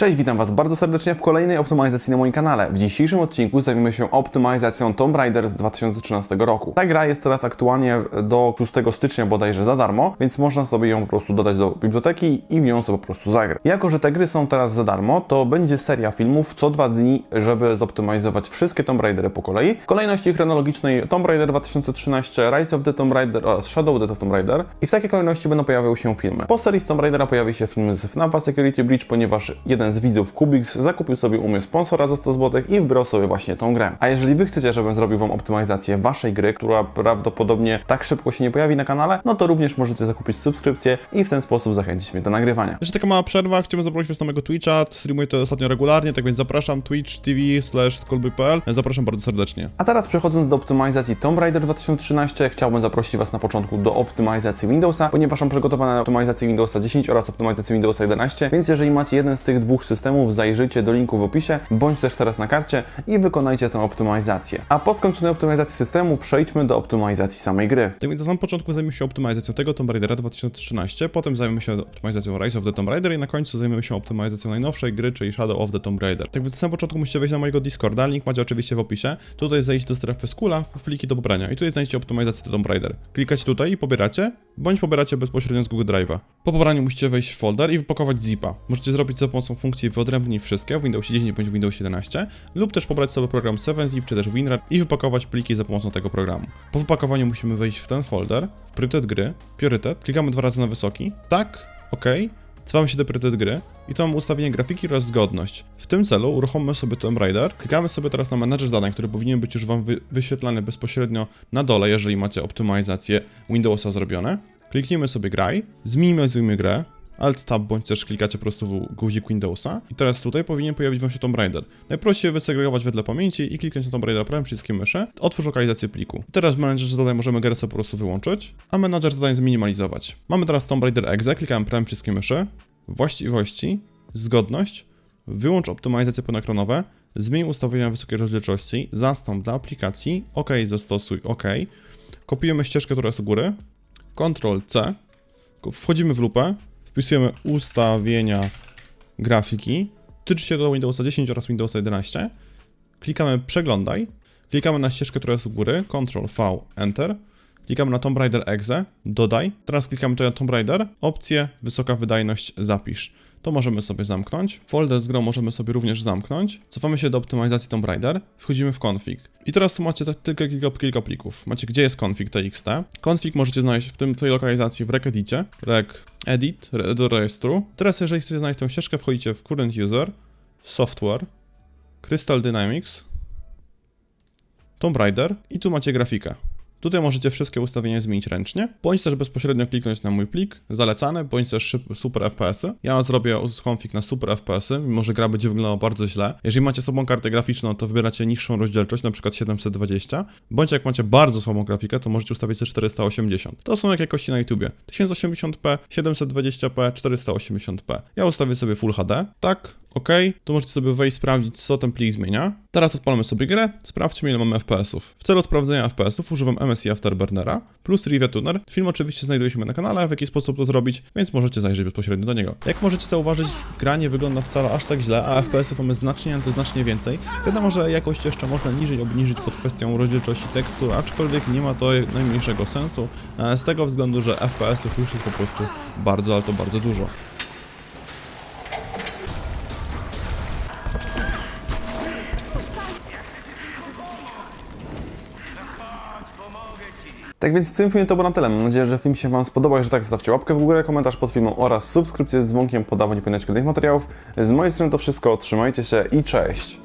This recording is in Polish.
Cześć, witam Was bardzo serdecznie w kolejnej optymalizacji na moim kanale. W dzisiejszym odcinku zajmiemy się optymalizacją Tomb Raider z 2013 roku. Ta gra jest teraz aktualnie do 6 stycznia bodajże za darmo, więc można sobie ją po prostu dodać do biblioteki i w nią sobie po prostu zagrać. Jako, że te gry są teraz za darmo, to będzie seria filmów co dwa dni, żeby zoptymalizować wszystkie Tomb Raidery po kolei. W kolejności chronologicznej Tomb Raider 2013, Rise of the Tomb Raider oraz Shadow of the Tomb Raider i w takiej kolejności będą pojawiały się filmy. Po serii z Tomb Raidera pojawi się film z FNAFa Security Breach, ponieważ jeden z widzów Kubix zakupił sobie umysł sponsora za 100 zł i wbrał sobie właśnie tą grę. A jeżeli Wy chcecie, żebym zrobił Wam optymalizację Waszej gry, która prawdopodobnie tak szybko się nie pojawi na kanale, no to również możecie zakupić subskrypcję i w ten sposób zachęcić mnie do nagrywania. Jeszcze taka mała przerwa, chciałbym zaprosić was na mojego Twitcha, streamuję to ostatnio regularnie, tak więc zapraszam twitch tv slash zapraszam bardzo serdecznie. A teraz przechodząc do optymalizacji Tomb Raider 2013, chciałbym zaprosić Was na początku do optymalizacji Windowsa, ponieważ mam przygotowane optymalizację Windowsa 10 oraz optymalizację Windowsa 11, więc jeżeli macie jeden z tych dwóch systemów, zajrzyjcie do linku w opisie, bądź też teraz na karcie i wykonajcie tę optymalizację. A po skończonej optymalizacji systemu przejdźmy do optymalizacji samej gry. Tak więc na samym początku zajmiemy się optymalizacją tego Tomb Raidera 2013, potem zajmiemy się optymalizacją Rise of the Tomb Raider i na końcu zajmiemy się optymalizacją najnowszej gry, czyli Shadow of the Tomb Raider. Tak więc na samym początku musicie wejść na mojego Discorda, link macie oczywiście w opisie. Tutaj zejść do strefy Skula, w pliki do pobrania i tutaj znajdziecie optymalizację Tomb Raider. Klikacie tutaj i pobieracie, bądź pobieracie bezpośrednio z Google Drive'a. Po pobraniu musicie wejść w folder i wypakować zipa. Możecie zrobić za pomocą funkcji wyodrębnij wszystkie w Windowsie 10 bądź w Windowsie 11 lub też pobrać sobie program 7zip czy też WinRAR i wypakować pliki za pomocą tego programu. Po wypakowaniu musimy wejść w ten folder, w priorytet gry, priorytet, klikamy dwa razy na wysoki, tak, ok, cofamy się do priorytet gry i to mamy ustawienie grafiki oraz zgodność. W tym celu uruchommy sobie Tomb Raider, klikamy sobie teraz na menadżer zadań, który powinien być już Wam wy wyświetlany bezpośrednio na dole, jeżeli macie optymalizację Windowsa zrobione. Kliknijmy sobie graj, zminimalizujmy grę, Alt Tab bądź też klikacie po prostu w guzik Windowsa. I teraz tutaj powinien pojawić Wam się Tomb Raider. Najprościej wysegregować wedle pamięci i kliknąć na Tomb Raider prawym przyciskiem myszy. Otwórz lokalizację pliku. Teraz w menadżerze zadań możemy sobie po prostu wyłączyć, a menadżer zadań zminimalizować. Mamy teraz Tomb Raider Exe, klikamy prawym przyciskiem myszy, właściwości, zgodność, wyłącz optymalizacje pełnoekranowe, zmień ustawienia wysokiej rozdzielczości, zastąp dla aplikacji, OK, zastosuj OK. Kopiujemy ścieżkę, która jest u góry, Ctrl C, wchodzimy w lupę, wpisujemy ustawienia grafiki, tyczy się do Windowsa 10 oraz Windowsa 11, klikamy przeglądaj, klikamy na ścieżkę, która jest u góry, Ctrl V, Enter, klikamy na Tomb Raider Exe, dodaj, teraz klikamy tutaj na Tomb Raider, opcję wysoka wydajność zapisz. To możemy sobie zamknąć. Folder z grą możemy sobie również zamknąć. Cofamy się do optymalizacji Tomb Raider, wchodzimy w config. I teraz tu macie tylko kilka, kilka plików. Macie gdzie jest config txt. Config możecie znaleźć w tym, tej lokalizacji w regedicie, reg edit do rejestru. Teraz jeżeli chcecie znaleźć tę ścieżkę, wchodzicie w current user, software, Crystal Dynamics, Tomb Raider i tu macie grafikę. Tutaj możecie wszystkie ustawienia zmienić ręcznie, bądź też bezpośrednio kliknąć na mój plik, zalecane, bądź też super FPS-y. Ja zrobię config na super FPS-y, mimo że gra będzie wyglądała bardzo źle. Jeżeli macie słabą kartę graficzną, to wybieracie niższą rozdzielczość, na przykład 720, bądź jak macie bardzo słabą grafikę, to możecie ustawić sobie 480. To są jak jakości na YouTubie. 1080p, 720p, 480p. Ja ustawię sobie Full HD, tak, OK, tu możecie sobie wejść, sprawdzić, co ten plik zmienia. Teraz odpalamy sobie grę, sprawdźmy, ile mamy FPS-ów. W celu sprawdzenia FPS-ów używam MSI Afterburnera plus Rivia Tuner. Film oczywiście znajduje się na kanale, w jaki sposób to zrobić, więc możecie zajrzeć bezpośrednio do niego. Jak możecie zauważyć, gra nie wygląda wcale aż tak źle, a FPS-ów mamy znacznie, to znacznie więcej. Wiadomo, że jakość jeszcze można niżej obniżyć pod kwestią rozdzielczości tekstu, aczkolwiek nie ma to najmniejszego sensu, e, z tego względu, że FPS-ów już jest po prostu bardzo, ale to bardzo dużo. Tak więc w tym filmie to było na tyle. Mam nadzieję, że film się Wam spodobał. Jeżeli tak, zostawcie łapkę w górę, komentarz pod filmem oraz subskrypcję z dzwonkiem podawać kolejnych materiałów. Z mojej strony to wszystko. Trzymajcie się i cześć!